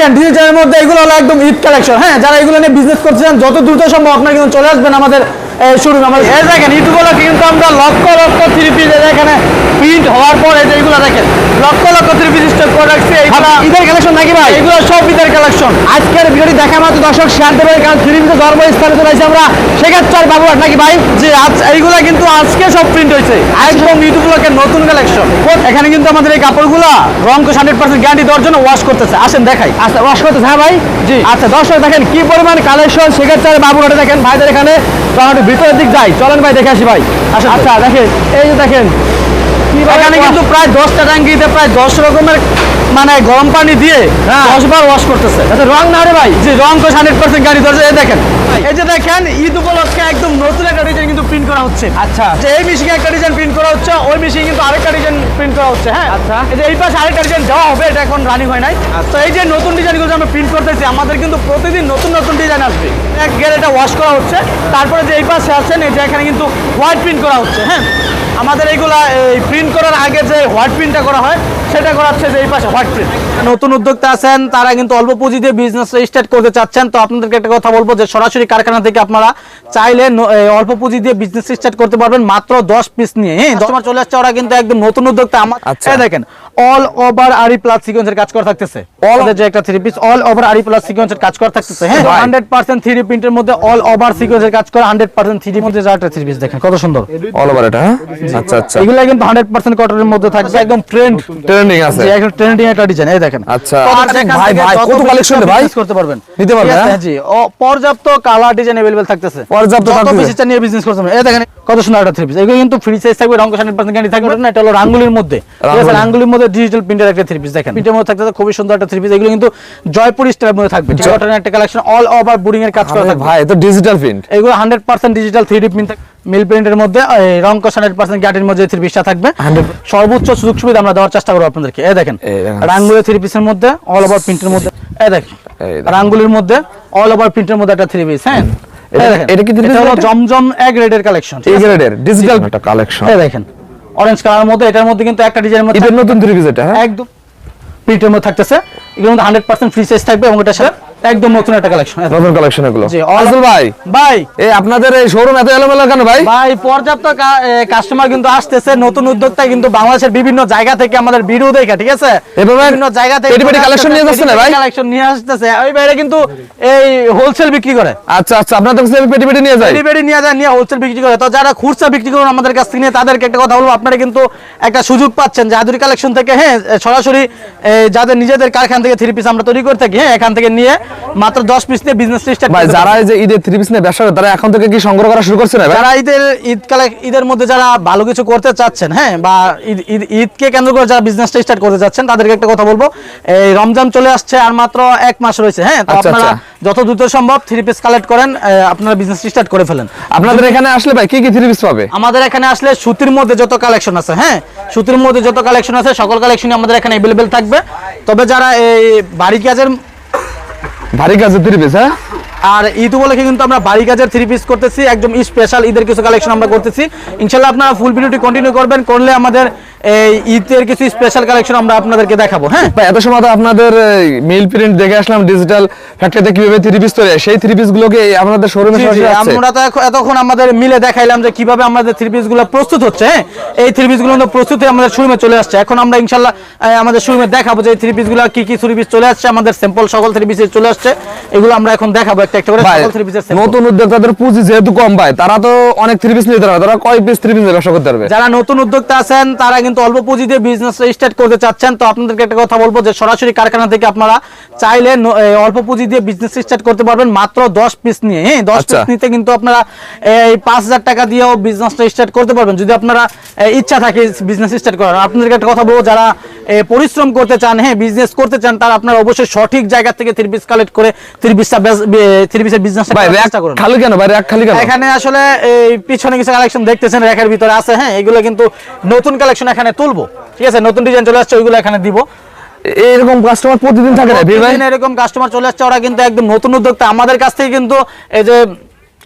দেখেন ডিজিটালের মধ্যে এগুলো হলো একদম ঈদ কালেকশন হ্যাঁ যারা এগুলো নিয়ে বিজনেস করছেন যত দ্রুত সম্ভব আপনারা কিন্তু চলে আসবেন আমাদের শোরুমে আমাদের এই দেখেন ঈদগুলো কিন্তু আমরা লক্ষ লক্ষ থ্রি পিস এখানে প্রিন্ট হওয়ার পরে যে এগুলো দেখেন lakh lakh three piece stock করে রাখছি এইগুলো ঈদের কালেকশন নাকি ভাই? এগুলো সব ঈদের কালেকশন আজকের ভিডিওটি দেখা মাত্র দর্শক শেয়ার দেবে কারণ থ্রি পিসের ধর্মস্থানে চলে আমরা। সেক্ষেত্রে বাবুঘাট নাকি ভাই? জি আজ এইগুলো কিন্তু আজকে সব প্রিন্ট হয়েছে। একদম ঈদ উপলক্ষে নতুন কালেকশন এখানে কিন্তু আমাদের এই কাপড়গুলো রং কোশ হান্ড্রেড পার্সেন্ট গ্যারান্টি দেওয়ার জন্য ওয়াশ করতেছে। আসেন দেখাই। আচ্ছা ওয়াশ করতেছে হ্যাঁ ভাই? জি। আচ্ছা দর্শক দেখেন কি পরিমাণ কালেকশন সেক্ষেত্রে বাবুঘাটে দেখেন ভাইদের এখানে ভিতরের দিক যাই চলেন ভাই দেখে আসি ভাই। আচ্ছা দেখেন এই যে দেখেন এখানে কিন্তু প্রায় দশটা ট্যাঙ্কিতে প্রায় দশ রকমের মানে গরম পানি দিয়ে দশ বার ওয়াশ করতেছে। রং না রে ভাই? যে রং কোশ হান্ড্রেড পার্সেন্ট গাড়ি ধরছে এই দেখেন। এই যে দেখেন ঈদ উপলক্ষে একদম নতুন একটা ডিজাইন কিন্তু প্রিন্ট করা হচ্ছে। আচ্ছা। যে এই মেশিনে একটা ডিজাইন প্রিন্ট করা হচ্ছে ওই মেশিনে কিন্তু আরেকটা ডিজাইন প্রিন্ট করা হচ্ছে হ্যাঁ? আচ্ছা। এই যে এই পাশে আরেকটা ডিজাইন দেওয়া হবে এটা এখন রানিং হয় নাই। তো এই যে নতুন ডিজাইনগুলো আমরা প্রিন্ট করতেছি আমাদের কিন্তু প্রতিদিন নতুন নতুন ডিজাইন আসবে। এক গের এটা ওয়াশ করা হচ্ছে তারপরে যে এই পাশে আছেন এই যে এখানে কিন্তু হোয়াইট প্রিন্ট করা হচ্ছে হ্যাঁ? আমাদের এইগুলা এই প্রিন্ট করার আগে যে হোয়াইট প্রিন্টটা করা হয় সেটা করা হচ্ছে যে এই পাশে হোয়াইট প্রিন্ট নতুন উদ্যোক্তা আছেন তারা কিন্তু অল্প পুঁজি দিয়ে বিজনেস স্টার্ট করতে চাচ্ছেন। তো আপনাদেরকে একটা কথা বলব যে সরাসরি কারখানা থেকে আপনারা চাইলে অল্প পুঁজি দিয়ে বিজনেস স্টার্ট করতে পারবেন মাত্র দশ পিস নিয়ে। হ্যাঁ কাস্টমার চলে আসছে ওরা কিন্তু একদম নতুন উদ্যোক্তা। আমার আচ্ছা। দেখেন অল ওভার আরি প্লাস সিকোয়েন্সের কাজ করা থাকতেছে অল যে একটা three piece all over aari plus সিকোয়েন্সের কাজ করা থাকতেছে হ্যাঁ Right. হান্ড্রেড পার্সেন্ট থ্রি প্রিন্টের মধ্যে অল ওভার সিকোয়েন্সের কাজ করা হান্ড্রেড পার্সেন্ট থ্রি মধ্যে যা একটা থ্রি পিস দেখেন কত সুন্দর অল ওভার এটা হ্যাঁ আচ্ছা আচ্ছা এগুলো কিন্তু হান্ড্রেড পার্সেন্ট কটনের মধ্যে থাকবে একদম ট্রেন্ড ট্রেন্ডিং আছে একদম ট্রেন্ডিং একটা ডিজাইন এই দেখেন আচ্ছা। আর যেখান ভাই, থেকে ভাই, যত কত বেশি collection রে টাকা ভাই? business করতে পারবেন নিতে পারবে, ঠিক আছে, হ্যাঁ? জি ও পর্যাপ্ত কালার ডিজাইন अवेलेबल থাকতেছে পর্যাপ্ত যত থাকতেছে। পিস নিয়ে বিজনেস করতে পারবেন এই দেখেন কত সুন্দর একটা থ্রি পিস এগুলো কিন্তু ফ্রি সাইজ থাকবে রং হান্ড্রেড পার্সেন্ট গ্যারান্টি থাকবে না এটা হলো রাঙ্গুলির মধ্যে ঠিক আছে রাঙ্গুলি। রাঙ্গুলির মধ্যে ডিজিটাল প্রিন্টের একটা থ্রি পিস দেখেন। প্রিন্টের মধ্যে থাকতেছে খুবই সুন্দর একটা থ্রি পিস এগুলো কিন্তু জয়পুর স্টাইলের মধ্যে থাকবে। ঠিক একটা কালেকশন অল ওভার বুডিং এর কাজ করা থাকবে। ভাই তো ডিজিটাল প্রিন্ট এগুলো hundred percent digital three print mill প্রিন্টের মধ্যে রং কষ হান্ড্রেড পার্সেন্ট গ্যাটের মধ্যে থ্রি পিসটা থাকবে। সর্বোচ্চ সুযোগ সুবিধা আমরা দেওয়ার চেষ্টা করব আপনাদেরকে। এই দেখেন এই দেখেন। রাঙ্গুলি থ্রি পিসের মধ্যে অল ওভার প্রিন্টের মধ্যে। এই দেখেন। রাঙ্গুলির মধ্যে অল ওভার প্রিন্টের মধ্যে একটা থ্রি পিস হ্যাঁ? এটা- কি এটা? জমজম এক রেডের কালেকশন এই গ্রেডের ডিজিটাল একটা কালেকশন এই দেখেন অরেঞ্জ কালার মধ্যে এটার মধ্যে কিন্তু একটা ডিজাইন মধ্যে নতুন থ্রি পিস এটা হ্যাঁ? একদম প্রিন্টের মধ্যে থাকতেছে। এগুলোর মধ্যে হান্ড্রেড পার্সেন্ট ফ্রি সাইজ থাকবে এবং এটা সাথে একদম নতুন একটা কালেকশন নতুন কালেকশন এগুলো। জি, আসল ভাই ভাই। এই আপনাদের এই শোরুম এত এলোমেলো কেন ভাই? ভাই পর্যাপ্ত কাস্টমার কিন্তু আসতেছে নতুন উদ্যোক্তা কিন্তু বাংলাদেশের বিভিন্ন জায়গা থেকে আমাদের ভিডিও দেখে ঠিক আছে? এভাবে বিভিন্ন জায়গা থেকে পেটি পেটি collection নিয়ে যাচ্ছে না ভাই? কালেকশন নিয়ে আসতেছে। ওই বাইরে কিন্তু এই হোলসেল বিক্রি করে। আচ্ছা আচ্ছা আপনাদের কাছে আমি পেটি পেটি নিয়ে ডেলিভারি নিয়ে যায় নিয়ে হোলসেল বিক্রি করে। তো যারা খুচরা বিক্রি করেন আমাদের কাছ থেকে তাদেরকে একটা কথা বলব আপনারা কিন্তু একটা সুযোগ পাচ্ছেন যে আদুরি কালেকশন থেকে হ্যাঁ সরাসরি যাদের নিজেদের কারখানা থেকে থ্রি পিস আমরা তৈরি করে থাকি হ্যাঁ এখান থেকে নিয়ে মাত্র দশ পিস দিয়ে বিজনেস স্টার্ট ভাই যারা এই যে ঈদের থ্রি পিস নিয়ে ব্যবসা করে তারা এখন থেকে কি সংগ্রহ করা শুরু করছে না ভাই? যারা ঈদের ঈদ কালে ঈদের মধ্যে যারা ভালো কিছু করতে চাচ্ছেন হ্যাঁ বা ঈদ- ঈদ- ঈদকে কেন্দ্র করে যারা বিজনেসটা স্টার্ট করতে চাচ্ছেন তাদেরকে একটা কথা বলব। এই রমজান চলে আসছে আর মাত্র এক মাস রয়েছে হ্যাঁ তো আচ্ছা, আপনারা আচ্ছা। যত দ্রুত সম্ভব থ্রি পিস কালেক্ট করেন আপনারা বিজনেস স্টার্ট করে ফেলেন। আপনাদের এখানে আসলে ভাই কি কি থ্রি পিস পাবে? আমাদের এখানে আসলে সুতির মধ্যে যত কালেকশন আছে হ্যাঁ সুতির মধ্যে যত কালেকশন আছে সকল কালেকশনই আমাদের এখানে অ্যাভেলেবেল থাকবে। তবে যারা এই বাড়ি কাজের ভারী কাজের থ্রি পিস হ্যাঁ? আর ঈদ উপলক্ষে কিন্তু আমরা বাড়ি কাজের থ্রি পিস করতেছি। একদম স্পেশাল ঈদের কিছু কালেকশন আমরা করতেছি। ইনশাল্লাহ আপনারা ফুল ভিডিওটি কন্টিনিউ করবেন। করলে আমাদের এই ঈদের কিছু স্পেশাল কালেকশন আমরা আপনাদেরকে দেখাবো হ্যাঁ? ভাই এত সময় তো আপনাদের মিল প্রিন্ট দেখে আসলাম ডিজিটাল ফ্যাক্টরিতে কীভাবে থ্রি পিস তৈরি সেই থ্রি পিস গুলোকে আপনাদের শোরুমে আমরা তো এতক্ষণ আমাদের মিলে দেখাইলাম যে কীভাবে আমাদের থ্রি পিসগুলো প্রস্তুত হচ্ছে হ্যাঁ? এই থ্রি পিসগুলো প্রস্তুত আমাদের শোরুমে চলে আসছে। এখন আমরা ইনশাল্লাহ আমাদের শোরুমে দেখাবো যে থ্রি পিসগুলো কি কি থ্রি পিস চলে আসছে আমাদের স্যাম্পল সকল থ্রি পিস চলে আসছে। এগুলো আমরা এখন দেখাবো একটা একটা করে সকল থ্রি পিসের নতুন উদ্যোক্তাদের পুঁজি যেহেতু কম ভাই তারা তো অনেক থ্রি পিস নিতে পারবে তারা কয় পিস থ্রি পিস ব্যবসা করতে পারবে? যারা নতুন উদ্যোক্তা আছেন তারা কিন্তু অল্প পুঁজি দিয়ে বিজনেস স্টার্ট করতে চাচ্ছেন তো আপনাদেরকে একটা কথা বলব যে সরাসরি কারখানা থেকে আপনারা চাইলে অল্প পুঁজি দিয়ে বিজনেস স্টার্ট করতে পারবেন মাত্র দশ পিস নিয়ে। হ্যাঁ দশ আচ্ছা। পিস নিতে কিন্তু আপনারা এই পাঁচ হাজার টাকা দিয়েও বিজনেসটা স্টার্ট করতে পারবেন। যদি আপনারা ইচ্ছা থাকে বিজনেস স্টার্ট করার। আপনাদেরকে একটা কথা বলব যারা পরিশ্রম করতে চান হ্যাঁ বিজনেস করতে চান তারা আপনারা অবশ্যই সঠিক জায়গা থেকে থ্রি পিস কালেক্ট করে থ্রি পিসটা থ্রি পিসের বিজনেস খালি কেন? ভাই র্যাক খালি কেন? এখানে আসলে এই পিছনে কিছু কালেকশন দেখতেছেন রেখার ভিতরে আছে হ্যাঁ এগুলো কিন্তু নতুন কালেকশন এখানে তুলবো। ঠিক আছে? নতুন ডিজাইন চলে আসছে ওইগুলো এখানে দিব। এরকম কাস্টমার প্রতিদিন থাকে না এরকম কাস্টমার চলে আসছে ওরা কিন্তু একদম নতুন উদ্যোক্তা। আমাদের কাছ থেকে কিন্তু এই যে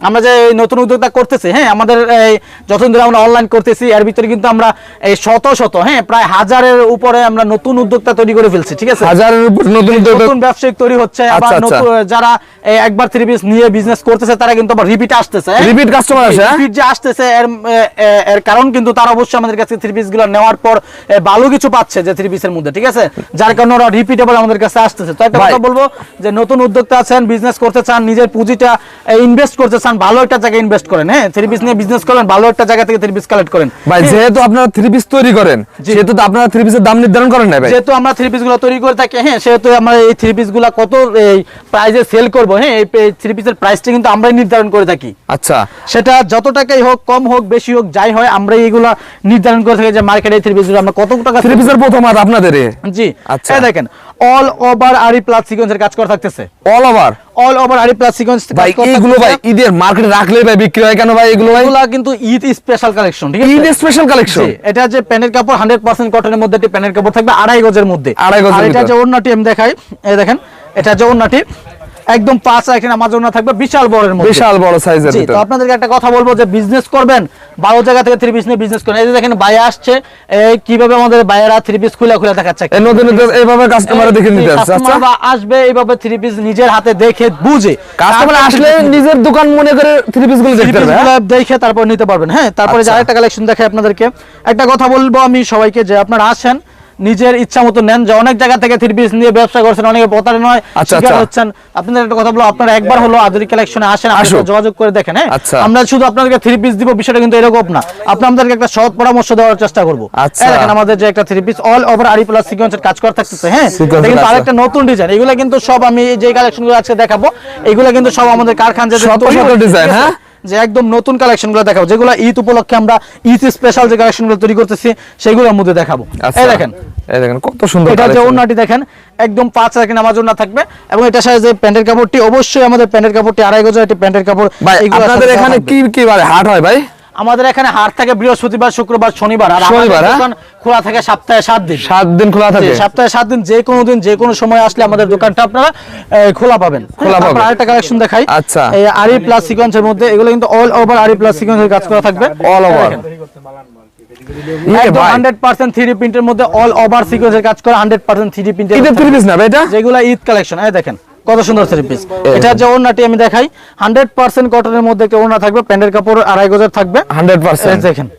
আমরা যে নতুন উদ্যোগটা করতেছি হ্যাঁ আমাদের এই যতদিন ধরে আমরা অনলাইন করতেছি এর ভিতরে কিন্তু আমরা এই শত শত হ্যাঁ প্রায় হাজারের উপরে আমরা নতুন উদ্যোক্তা তৈরি করে ফেলছি ঠিক আছে হাজারের উপর নতুন নতুন ব্যবসায়িক তৈরি হচ্ছে আবার আচ্ছা, আচ্ছা। নতুন যারা একবার থ্রি পিস নিয়ে বিজনেস করতেছে তারা কিন্তু আবার রিপিট আসতেছে হ্যাঁ? রিপিট কাস্টমার আসে হ্যাঁ? রিপিট যে আসতেছে এর এর কারণ কিন্তু তারা অবশ্যই আমাদের কাছে থ্রি পিসগুলো নেওয়ার পর ভালো কিছু পাচ্ছে যে থ্রি পিসের মধ্যে ঠিক আছে যার কারণে ওরা রিপিটেবল আমাদের কাছে আসতেছে তো একটা কথা বলব যে নতুন উদ্যোক্তা আছেন বিজনেস করতে চান নিজের পুঁজিটা ইনভেস্ট করতে চান ভালো একটা জায়গায় ইনভেস্ট করেন হ্যাঁ? থ্রি পিস নিয়ে বিজনেস করেন ভালো একটা জায়গা থেকে থ্রি পিস কালেক্ট করেন। ভাই হ্যাঁ, যেহেতু আপনারা থ্রি পিস তৈরি করেন সেহেতু আপনারা থ্রি পিসের দাম নির্ধারণ করেন না ভাই। যেহেতু আমরা থ্রি পিসগুলো তৈরি করে থাকি হ্যাঁ সেহেতু আমরা এই থ্রি পিসগুলা কত এই প্রাইজে সেল করব হ্যাঁ এই থ্রি পিসের প্রাইসটা কিন্তু আমরাই নির্ধারণ করে থাকি। আচ্ছা। সেটা যত টাকাই হোক কম হোক বেশি হোক যাই হয় আমরা এইগুলা নির্ধারণ করে থাকি যে মার্কেটে থ্রি পিস আমরা কত টাকা থ্রি পিসের প্রথম হাত আপনাদের জি। আচ্ছা। দেখেন অল ওভার আরি প্লাস সিকোয়েন্সের কাজ করা থাকতেছে। অল ওভার অল ওভার আরি প্লাস সিকোয়েন্স ভাই এইগুলো ভাই ঈদের মার্কেটে রাখলে ভাই বিক্রি হয় কেন ভাই এগুলো ভাই? এগুলা কিন্তু ঈদ স্পেশাল কালেকশন ঠিক আছে? ঈদ স্পেশাল কালেকশন এটা যে প্যানের কাপড় হান্ড্রেড পার্সেন্ট কটনের মধ্যে একটি প্যানের কাপড় থাকবে আড়াই গজের মধ্যে। আড়াই গজ এটা। যে ওড়নাটি আমি দেখাই এই দেখেন এটা যে ওড়নাটি একদম পাঁচ রাখেন আমার ওড়না থাকবে বিশাল বড়ের মধ্যে। বিশাল বড় সাইজের জি, তো আপনাদেরকে একটা কথা বলব যে বিজনেস করবেন ভালো জায়গা থেকে থ্রি পিস নিয়ে বিজনেস করেন এই যে দেখেন বাইরে আসছে এই কীভাবে আমাদের বাইরেরা থ্রি পিস খুলে খুলে দেখাচ্ছে। এই নতুন এইভাবে কাস্টমার দেখে নিতে আসছে। আচ্ছা। আসবে এইভাবে থ্রি পিস নিজের হাতে দেখে বুঝে। কাস্টমার আসলে নিজের দোকান মনে করে থ্রি পিসগুলো দেখতে পারবে হ্যাঁ? দেখে তারপর নিতে পারবেন। হ্যাঁ তারপরে যে আচ্ছা। আরেকটা কালেকশন দেখাই আপনাদেরকে। একটা কথা বলব আমি সবাইকে যে আপনারা আসেন নিজের ইচ্ছা মতো নেন যে অনেক জায়গা থেকে থ্রি পিস নিয়ে ব্যবসা করছেন অনেকে প্রতারণা হয় আচ্ছা, আচ্ছা। হচ্ছেন আপনাদের একটা কথা বলব আপনারা একবার হলো আধুনিক কালেকশনে আসেন যোগাযোগ করে দেখেন হ্যাঁ আচ্ছা। আমরা শুধু আপনাদেরকে থ্রি পিস দিব বিষয়টা কিন্তু এরকম না আপনাদেরকে একটা সৎ পরামর্শ দেওয়ার চেষ্টা করব আচ্ছা। দেখেন আমাদের যে একটা three piece all over aari plus সিকোয়েন্সের কাজ করা থাকতেছে হ্যাঁ এটা কিন্তু আরেকটা নতুন ডিজাইন এগুলো কিন্তু সব আমি যে কালেকশনগুলো আজকে দেখাবো এগুলো কিন্তু সব আমাদের কারখানা তৈরি আছে? হ্যাঁ? যে একদম নতুন কালেকশনগুলো দেখাবো। যেগুলো ঈদ উপলক্ষে আমরা ঈদ স্পেশাল যে কালেকশনগুলো তৈরি করতেছি সেগুলোর মধ্যে দেখাবো। আচ্ছা এই দেখেন। এই দেখেন কত সুন্দর এটা যে ওড়নাটি দেখেন একদম পাঁচ রাখেন আমার জন্য থাকবে। এবং এটা সাথে যে প্যান্টের কাপড়টি অবশ্যই আমাদের প্যান্টের কাপড়টি আড়াই গজ একটি প্যান্টের কাপড় আপনাদের এখানে কি কি হাট হয় ভাই? আমাদের এখানে হাট থাকে বৃহস্পতিবার শুক্রবার শনিবার আর শনিবার, হ্যাঁ? খোলা থাকে সপ্তাহে সাত দিন সাত দিন খোলা থাকে সপ্তাহে সাত দিন যে কোনো দিন যে কোনো সময় আসলে আমাদের দোকানটা আপনারা খোলা পাবেন খোলা পাবেন। আরেকটা কালেকশন দেখাই আচ্ছা। এই আরি প্লাস সিকোয়েন্সের মধ্যে এগুলো কিন্তু অল ওভার আরি প্লাস সিকোয়েন্সের কাজ করা থাকবে All over। দেখেন। ইয়ে একদম ভাই, 100% 3D প্রিন্টের মধ্যে অল ওভার সিকোয়েন্সের কাজ করা 100% 3D প্রিন্টের ঈদের থ্রি পিস না এটা যেগুলো ঈদ কালেকশন দেখেন কত সুন্দর থ্রি পিস এটা যে ওড়নাটি আমি দেখাই 100% কটনের মধ্যে একটা ওড়না থাকবে প্যান্টের কাপড় আড়াই গজের থাকবে। হান্ড্রেড পার্সেন্ট দেখেন।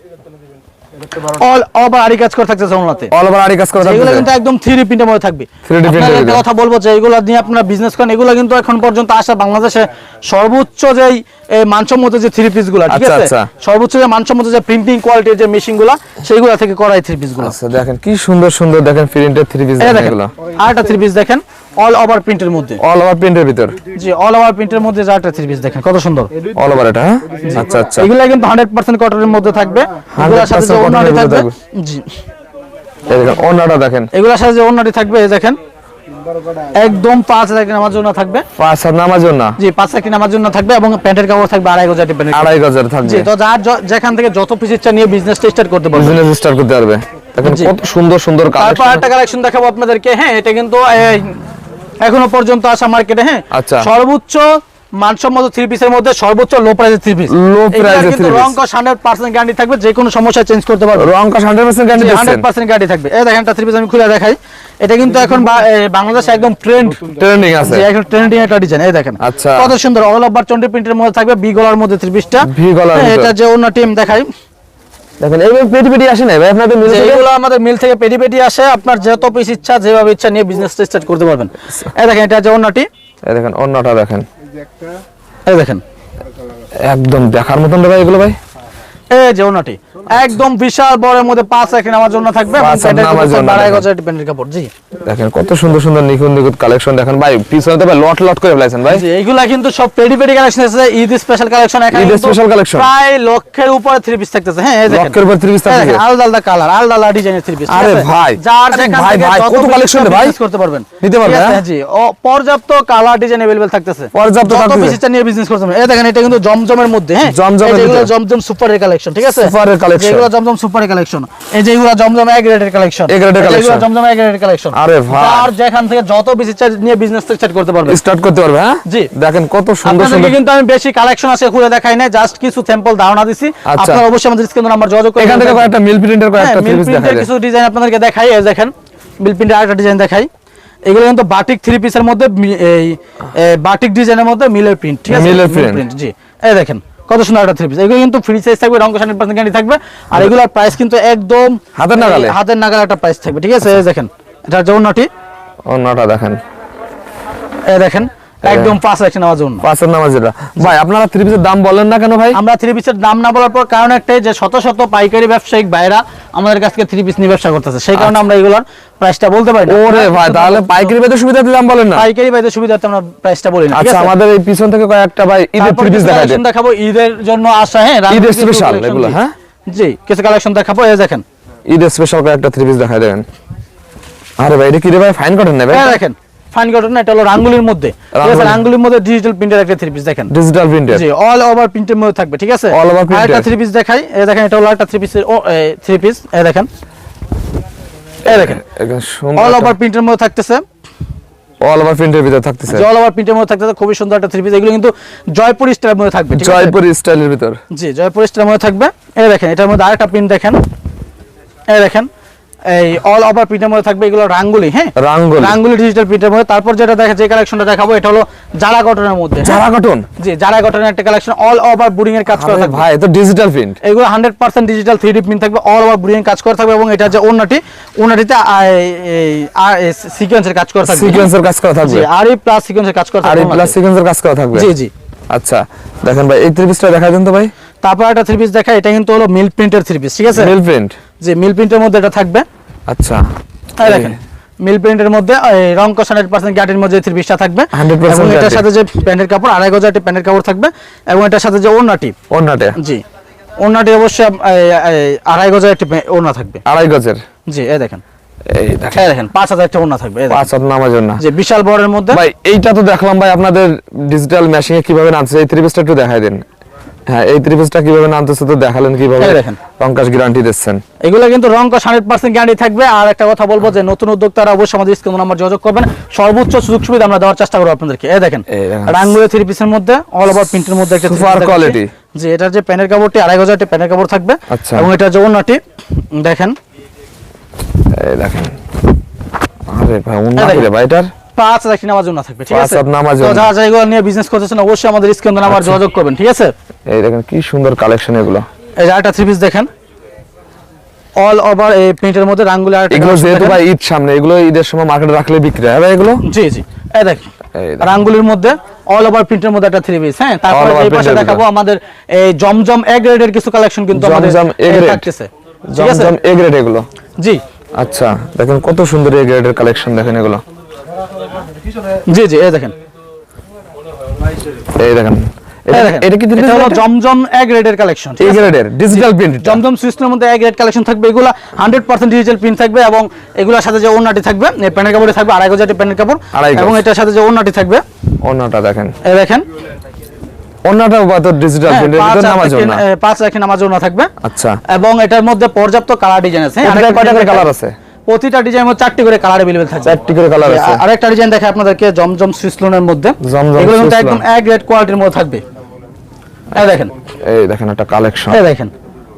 অল ওভার আরি কাজ করে থাকছে অল ওভার আরি কাজ করা এগুলো কিন্তু একদম থ্রি প্রিন্টের মধ্যে থাকবে। আপনাদের। কথা বলব যে এগুলো নিয়ে আপনারা বিজনেস করেন এগুলো কিন্তু এখন পর্যন্ত আসা বাংলাদেশে সর্বোচ্চ মানসম্মত যে থ্রি পিসগুলা ঠিক আচ্ছা, আছে? আচ্ছা। সর্বোচ্চ যে মানসম্মত যে প্রিন্টিং কোয়ালিটির যে মেশিনগুলা সেইগুলা থেকে করা এই থ্রি পিসগুলো। আচ্ছা দেখেন কি সুন্দর সুন্দর দেখেন প্রিন্টের থ্রি পিস এগুলো। আর একটা থ্রি পিস দেখেন। অল ওভার প্রিন্টের মধ্যে। অল ওভার প্রিন্টের ভিতর? জি অল ওভার প্রিন্টের মধ্যে থ্রি পিস দেখেন কত সুন্দর। অল ওভার এটা হ্যাঁ? আচ্ছা আচ্ছা। এগুলা কিন্তু হান্ড্রেড পার্সেন্ট কটনের মধ্যে থাকবে। এগুলোর সাথে যে 100% এর থাকবে জি। দেখেন অন্যটা দেখেন। এগুলোর সাথে যে ওড়নাটি থাকবে দেখেন। একদম পাঁচ হাজার নামার জন্য থাকবে। পাঁচ নামার জন্য জি পাঁচ হাজার নামার জন্য থাকবে এবং প্যান্টের কাপড় থাকবে আড়াই আড়াই গজের থাকবে। জি তো যার যেখান থেকে যত পিস ইচ্ছা নিয়ে বিজনেসটা স্টার্ট করতে পারবে। বিজনেস স্টার্ট করতে পারবে। দেখেন কত সুন্দর সুন্দর তারপর কালেকশন একটা কালেকশন দেখাবো আপনাদেরকে। হ্যাঁ এটা কিন্তু এখনও পর্যন্ত আসা মার্কেটে হ্যাঁ? আচ্ছা। সর্বোচ্চ মানসম্মত থ্রি পিসের মধ্যে সর্বোচ্চ লো প্রাইসের থ্রি পিস Low price এর কিন্তু রং কস হান্ড্রেড পার্সেন্ট গ্যারান্টি থাকবে যে কোনো সমস্যা চেঞ্জ করতে পারবে। রং কাশ হান্ড্রেড পার্সেন্ট গ্যারান্টি হান্ড্রেড দিচ্ছেন। পার্সেন্ট গ্যারান্টি থাকবে। এই দেখেন একটা থ্রি পিস আমি খুলে দেখাই। এটা কিন্তু এখন বাংলাদেশে একদম ট্রেন্ড ট্রেন্ডিং আছে। যে এখন ট্রেন্ডিং একটা ডিজাইন এই দেখেন। আচ্ছা। কত সুন্দর অল ওভার চন্ডি প্রিন্টের মধ্যে থাকবে বি গলার মধ্যে থ্রি পিসটা V গলার এটা যে অন্য টিম দেখাই। দেখেন এইভাবে পেটি পেটি আসে না ভাই আপনাদের মিল থেকে? এগুলো আমাদের মিল থেকে পেটি পেটি আসে আপনার যত পিস ইচ্ছা যেভাবে ইচ্ছা নিয়ে বিজনেস স্টার্ট করতে পারবেন। এই দেখেন এটা যে অন্যটি। এই দেখেন অন্যটা দেখেন। এই দেখেন। একদম দেখার মতন ভাই এগুলো ভাই। এই যে অন্যটি। একদম বিশাল বড়ের মধ্যে পাঁচ রাখেন আমার জন্য থাকবে এবং পাঁচ আর প্যান্টের নামার কাপড় জন্য বাড়াই দেখেন। গজার প্যান্টের কাপড় জি দেখেন কত সুন্দর সুন্দর নিখুঁত নিখুঁত কালেকশন দেখেন ভাই পিছনে তো ভাই লট লট করে ফেলাইছেন ভাই জি এইগুলা কিন্তু সব পেডি পেডি কালেকশন আছে ঈদ স্পেশাল কালেকশন এখানে ঈদ কিন্তু special collection। প্রায় লক্ষের উপরে থ্রি পিস থাকতেছে হ্যাঁ এই দেখেন লক্ষের উপর three piece এই দেখেন, থাকতেছে। আলাদা আলাদা কালার আলাদা আলাদা ডিজাইনের থ্রি পিস আরে ভাই, যার আরে যেখান ভাই, থেকে ভাই, যত কত piece collection রে ইচ্ছা ভাই? business করতে পারবেন নিতে পারবে, ঠিক আছে? হ্যাঁ? জি ও পর্যাপ্ত কালার ডিজাইন अवेलेबल থাকতেছে পর্যাপ্ত যত থাকতেছে। পিস ইচ্ছা নিয়ে বিজনেস করতে পারবেন এই দেখেন এটা কিন্তু জমজমের মধ্যে হ্যাঁ জমজমের এই যেগুলো ভিতরে। জমজম সুপারের কালেকশন ঠিক আছে সুপারের কালেকশন কালেকশন যেগুলো জমজম সুপারি কালেকশন এই যে এগুলো জমজম এক রেটের কালেকশন A grade এর collection। জমজম এক রেটের কালেকশন আরে ভাই। আর যেখান থেকে যত বেশি নিয়ে বিজনেস স্টার্ট করতে পারবে। স্টার্ট করতে পারবে হ্যাঁ? জি। দেখেন কত সুন্দর সুন্দর কিন্তু আমি বেশি কালেকশন আছে খুলে দেখাই না জাস্ট কিছু স্যাম্পল ধারণা দিছি। আচ্ছা। আপনারা অবশ্যই আমাদের স্ক্রিনে নাম্বার যোগাযোগ করে এখান থেকে কয়েকটা মিল প্রিন্টের কয়েকটা হ্যাঁ, মিল প্রিন্টের কিছু ডিজাইন আপনাদেরকে দেখাই এই দেখেন মিল প্রিন্টের আরেকটা ডিজাইন দেখাই। এগুলো কিন্তু বাটিক থ্রি পিসের মধ্যে এই বাটিক ডিজাইনের মধ্যে মিলের প্রিন্ট ঠিক আছে? মিলের মিল print। জি। এই দেখেন কত সুন্দর একটা থ্রি পিস এগুলো কিন্তু ফ্রি সাইজ থাকবে রঙ হান্ড্রেড পার্সেন্ট গ্যারান্টি থাকবে। আর এগুলোর প্রাইস কিন্তু একদম হাতের নাগালে? হাতের নাগালে একটা প্রাইস থাকবে ঠিক আছে? এই দেখেন এটা ও অন্যটা দেখেন। এ দেখেন একদম পাঁচ রাখছেন আমার জন্য। নামাজ যেটা ভাই আপনারা থ্রি পিসের দাম বলেন না কেন ভাই? আমরা থ্রি পিসের দাম না বলার পর কারণ একটাই যে শত শত পাইকারি ব্যবসায়িক বাইরা আমাদের কাছ থেকে থ্রি পিস নিয়ে ব্যবসা করতেছে। সেই কারণে আমরা এগুলোর প্রাইসটা বলতে পারি ওরে ভাই তাহলে পাইকারি বেদে সুবিধাতে দাম বলেন না। পাইকারি বাইদের সুবিধার্থে আমরা প্রাইসটা বলি না আচ্ছা আমাদের এই পিছন থেকে কয়েকটা ভাই ঈদের থ্রি পিস কিছু দেখা collection যায় দেখাবো ঈদের জন্য আসা হ্যাঁ ঈদের জি। এগুলো, হ্যাঁ? জি কিছু কালেকশন দেখাবো এই দেখেন। ঈদের স্পেশাল কয়েকটা থ্রি পিস দেখা দেবেন আরে ভাই এটা কি রে ভাই? ফাইন কটন নেবে এই দেখেন। ফাইন কটন না এটা হলো রাঙ্গুলির মধ্যে। ঠিক আছে রাঙ্গুলি। রাঙ্গুলির মধ্যে ডিজিটাল প্রিন্টের একটা থ্রি পিস দেখেন। ডিজিটাল প্রিন্টের জি অল ওভার প্রিন্টের মধ্যে থাকবে ঠিক আছে? All over printed। আরেকটা থ্রি পিস দেখাই এই দেখেন এটা হলো একটা থ্রি পিসের ও থ্রি পিস এই দেখেন। এই দেখেন অল ওভার প্রিন্টের মধ্যে থাকতেছে। অল ওভার প্রিন্টের ভিতর থাকতেছে। অল ওভার প্রিন্টের মধ্যে থাকতেছে খুবই সুন্দর একটা থ্রি পিস এগুলো কিন্তু জয়পুর স্টাইলের মধ্যে থাকবে ঠিক আছে? জয়পুর স্টাইলের ভিতর। জি জয়পুর স্টাইলের মধ্যে থাকবে। এই দেখেন এটার মধ্যে আরেকটা প্রিন্ট দেখেন। এই দেখেন এই অল ওভার প্রিন্টের মধ্যে থাকবে এগুলো রাঙ্গুলি হ্যাঁ? রাঙ্গুলি। রাঙ্গুলি ডিজিটাল প্রিন্টের মধ্যে। তারপর যেটা দেখা যে কালেকশনটা দেখাবো এটা হলো জারা কটনের মধ্যে হ্যাঁ? জারা কটন জি জারা কটনের একটা কালেকশন অল ওভার বুডিং এর কাজ করা থাকবে। ভাই তো ডিজিটাল প্রিন্ট এগুলো hundred percent digital three D print থাকবে অল ওভার বুডিং কাজ করা থাকবে এবং এটা যে অন্যটি অন্যটিতে সিকোয়েন্সের কাজ করা থাকবে। সিকোয়েন্সের কাজ করা থাকবে। জি আর এই প্লাস সিকোয়েন্সের কাজ করা আর থাকবে এই প্লাস সিকোয়েন্সের কাজ করা থাকবে? জি জি। আচ্ছা দেখেন ভাই এই থ্রি পিসটা দেখা দেন তো ভাই। তারপর একটা থ্রি পিস দেখা এটা কিন্তু হলো মিল প্রিন্টের থ্রি পিস ঠিক আছে? মিল প্রিন্ট যে মিল প্রিন্টের মধ্যে এটা থাকবে। আচ্ছা। এই দেখেন মিল প্রিন্টের মধ্যে এই রং কষ হান্ড্রেড পার্সেন্ট গ্যাটের মধ্যে থ্রি পিসটা থাকবে। এবং এটার সাথে যে প্যান্টের কাপড় আড়াই গজাটি প্যান্টের কাপড় থাকবে এবং এটার সাথে যে ওড়নাটি? অন্যটা জি। ওড়নাটি অবশ্যই আড়াই গজার একটি ওড়না থাকবে। আড়াই গজের? জি এই দেখেন। দেখেন। পাঁচ হাজার একটা ওড়না থাকবে এই দেখেন। পাঁচ হাত নামার জন্য যে বিশাল বড়ের মধ্যে। ভাই এইটা তো দেখলাম ভাই আপনাদের ডিজিটাল মেশিনে কীভাবে নামছে এই থ্রি পিসটা একটু দেখাই দিন। হ্যাঁ এই পিসটা কীভাবে নামতেছে তো দেখালেন কীভাবে? রংকাশ গ্যারান্টি দিচ্ছেন। এগুলো কিন্তু রং কষ হান্ড্রেড পার্সেন্ট গ্যারান্টি থাকবে। আর একটা কথা বলব যে নতুন উদ্যোক্তারা অবশ্যই আমাদের স্ক্রিন নাম্বার যোগাযোগ করবেন। সর্বোচ্চ সুযোগ সুবিধা আমরা দেওয়ার চেষ্টা করব আপনাদেরকে। এই দেখেন থ্রি পিসের মধ্যে অল ওভার প্রিন্টের মধ্যে একটা দেখাচ্ছি। quality। জি এটার যে প্যানের কাপড়টি আড়াই হাজার প্যানের কাপড় থাকবে। আচ্ছা। এবং এটা যে অন্যটি দেখেন। এই দেখেন। আরে ভাই এই ভাই এটার? পাঁচ হাজার নামার জন্য থাকবে ঠিক আছে? যারা যারা এগুলো নিয়ে বিজনেস করতেছেন অবশ্যই আমাদের স্ক্রিন নাম্বার আচ্ছা। যোগাযোগ করবেন ঠিক আছে? এই দেখেন কি সুন্দর কালেকশন এগুলো। এই আরেকটা থ্রি পিস দেখেন। অল ওভার এই প্রিন্টের মধ্যে রাঙ্গুলি আরেকটা এগুলো যেহেতু ভাই ঈদ সামনে এগুলো ঈদের সময় মার্কেটে রাখলে বিক্রি হয় ভাই এগুলো? জি জি। এই দেখেন রাঙ্গুলির মধ্যে অল ওভার প্রিন্টের মধ্যে একটা থ্রি পিস হ্যাঁ? তারপরে এই পাশে দেখাবো আমাদের এই জমজম এ গ্রেডের কিছু কালেকশন কিন্তু আমাদের জমজম grade। থাকতেছে। জমজম এ গ্রেড এগুলো? জি। আচ্ছা দেখেন কত সুন্দর এ গ্রেডের কালেকশন দেখেন এগুলো। জি জি এই দেখেন। এই দেখেন। এটা- দেখেন এটা কি এটা হলো জমজম এ গ্রেডের কালেকশন এ গ্রেডের ডিজিটাল প্রিন্ট জমজম সুইস্টের মধ্যে এক গ্রেড কালেকশন থাকবে এগুলো হান্ড্রেড পার্সেন্ট ডিজিটাল প্রিন্ট থাকবে এবং এগুলোর সাথে যে ওড়নাটি থাকবে এই প্যানের কাপড়ে থাকবে আড়াই গজাটি প্যানের কাপড় আড়াই গজ। এবং এটার সাথে যে ওড়নাটি থাকবে অন্যটা দেখেন এই দেখেন অন্যটাও বা তো ডিজিটাল হ্যাঁ, প্রিন্টের পাঁচ ভিতর নামার রাখেন, জন্য এ, পাঁচ রাখেন আমার জন্য থাকবে আচ্ছা এবং এটার মধ্যে পর্যাপ্ত কালার ডিজাইন আছে হ্যাঁ, এটার আরেকটা কয়টা করে design কালার দেখাই। আছে প্রতিটা ডিজাইন মধ্যে চারটি করে কালার अवेलेबल থাকবে চারটি করে কালার আছে আর- আরেকটা ডিজাইন দেখে আপনাদেরকে জমজম সুইসলনের মধ্যে জমজম এগুলো কিন্তু সুইসলন। একদম এক গ্রেড কোয়ালিটির মধ্যে থাকবে এই দেখেন। এই দেখেন একটা কালেকশন এই দেখেন।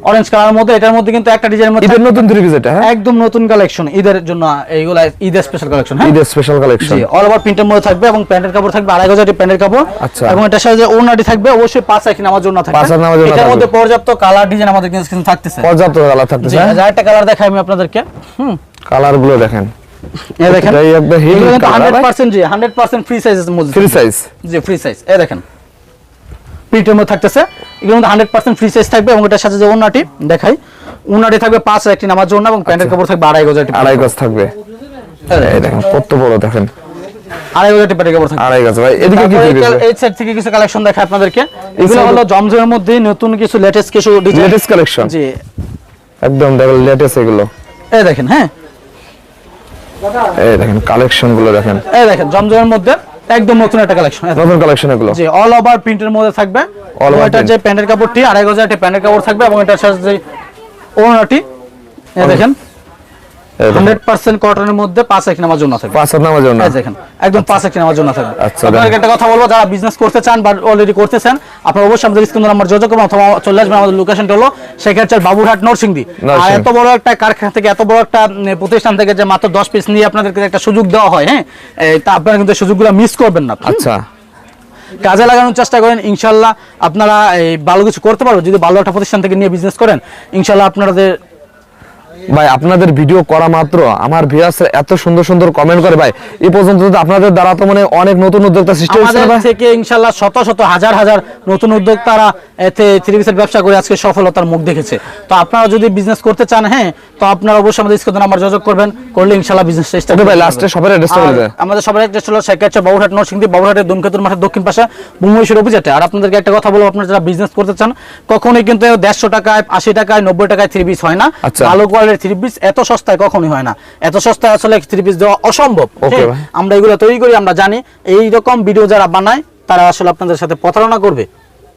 অরেঞ্জ কালারের মধ্যে এটার মধ্যে কিন্তু একটা ডিজাইনের মধ্যে ঈদের নতুন থ্রি পিস এটা হ্যাঁ? একদম নতুন কালেকশন ঈদের জন্য এইগুলা ঈদের স্পেশাল কালেকশন হ্যাঁ? ঈদের স্পেশাল কালেকশন জি অল ওভার প্রিন্টের মধ্যে থাকবে এবং প্যান্টের কাপড় থাকবে আড়াই গজাটি প্যান্টের কাপড়। আচ্ছা। এবং এটার সাথে যে ওড়নাটি থাকবে অবশ্যই পাঁচ রাখি নামার জন্য থাকবে। পাঁচ নামার জন্য এটার মধ্যে পর্যাপ্ত কালার ডিজাইন আমাদের কিন্তু থাকতেছে। পর্যাপ্ত কালার থাকতেছে জি হ্যাঁ? একটা কালার দেখাই আমি আপনাদেরকে। হুম। কালারগুলো দেখেন। এই দেখেন। এটাই একবার হিট কালার 100% জি 100% ফ্রি সাইজের মধ্যে ফ্রি সাইজ জি ফ্রি সাইজ এই দেখেন। প্রিন্টের মধ্যে থাকতেছে। এগুলো কিন্তু হান্ড্রেড পার্সেন্ট ফ্রি সাইজ থাকবে এবং এটার সাথে যে ওনাটি দেখাই ওনাটি থাকবে পাঁচ একটি নামার জন্য এবং প্যান্টের কাপড় থাকবে আড়াই গজাটি আড়াই গজ থাকবে। এই দেখেন কত বড় দেখেন। আড়াই গজাটি প্যান্টের কাপড় থাকবে। আড়াই গজ ভাই এদিকে কি এই- থেকে কিছু কালেকশন দেখাই আপনাদেরকে। এগুলো side- হলো জমজমের মধ্যে নতুন কিছু লেটেস্ট কিছু ডিজাইন লেটেস্ট কালেকশন জি। একদম দেখেন লেটেস্ট এগুলো। এই দেখেন হ্যাঁ। এই দেখেন কালেকশনগুলো দেখেন। এই দেখেন জমজমের মধ্যে একদম নতুন একটা কালেকশন নতুন কালেকশন এগুলো। জি অল ওভার প্রিন্টের মধ্যে থাকবে। অল ওভার এটা যে প্যান্টের কাপড়টি আড়াই গজার একটা প্যান্টের কাপড় থাকবে এবং এটার সাথে যে ওনাটি দেখেন এই দেখেন। হান্ড্রেড পার্সেন্ট কটনের মধ্যে পাঁচ এক নামার জন্য থাকবে। পাঁচ হাত নামার জন্য। এই দেখেন একদম পাঁচ এক নামার জন্য থাকবে। আচ্ছা, একটা কথা বলব যারা বিজনেস করতে চান বা অলরেডি করতেছেন আপনারা অবশ্যই আমাদের স্ক্রিন নাম্বার যোগাযোগ করুন অথবা চলে আসবেন আমাদের লোকেশনটা হলো সেক্ষেত্রে বাবুরহাট নরসিংদী। আর এত বড় একটা কারখানা থেকে এত বড় একটা প্রতিষ্ঠান থেকে যে মাত্র দশ পিস নিয়ে আপনাদেরকে একটা সুযোগ দেওয়া হয় হ্যাঁ? তা আপনারা কিন্তু সুযোগগুলো মিস করবেন না। আচ্ছা। কাজে লাগানোর চেষ্টা করেন ইনশাল্লাহ আপনারা এই ভালো কিছু করতে পারবেন। যদি ভালো একটা প্রতিষ্ঠান থেকে নিয়ে বিজনেস করেন ইনশাল্লাহ আপনাদের ভাই আপনাদের ভিডিও করা মাত্র। আমার ভিউয়ার্স এত সুন্দর সুন্দর কমেন্ট করে ভাই এই পর্যন্ত তো আপনাদের দ্বারা তো মানে অনেক নতুন উদ্যোক্তা সৃষ্টি হয়েছে আমাদের থেকে ইনশাল্লাহ শত শত হাজার হাজার নতুন উদ্যোক্তারা এতে থ্রি পিসের ব্যবসা করে আজকে সফলতার মুখ দেখেছে। তো আপনারা যদি বিজনেস করতে চান হ্যাঁ তো আপনারা অবশ্যই আমাদের স্ক্রিনে নাম্বার যোগাযোগ করবেন করলে ইনশাল্লাহ বিজনেস চেষ্টা ওকে ভাই লাস্টে সবার অ্যাড্রেসটা বলে দেন আমাদের সবার একটা ছিল সেক্ষেত্রে বাবুরহাট নরসিংদী বাবুরহাটের দুমকেতুর মাঠের দক্ষিণ পাশে বুমৈশ্বর অভিজাতে। আর আপনাদেরকে একটা কথা বলব আপনারা যারা বিজনেস করতে চান কখনোই কিন্তু দেড়শো টাকায় আশি টাকায় নব্বই টাকায় থ্রি পিস হয় না। আচ্ছা। ভালো কোয়ালিটির থ্রি পিস এত সস্তায় কখনোই হয় না। এত সস্তায় আসলে থ্রি পিস দেওয়া অসম্ভব? আমরা এগুলো তৈরি করি আমরা জানি। এই রকম ভিডিও যারা বানায় তারা আসলে আপনাদের সাথে প্রতারণা করবে।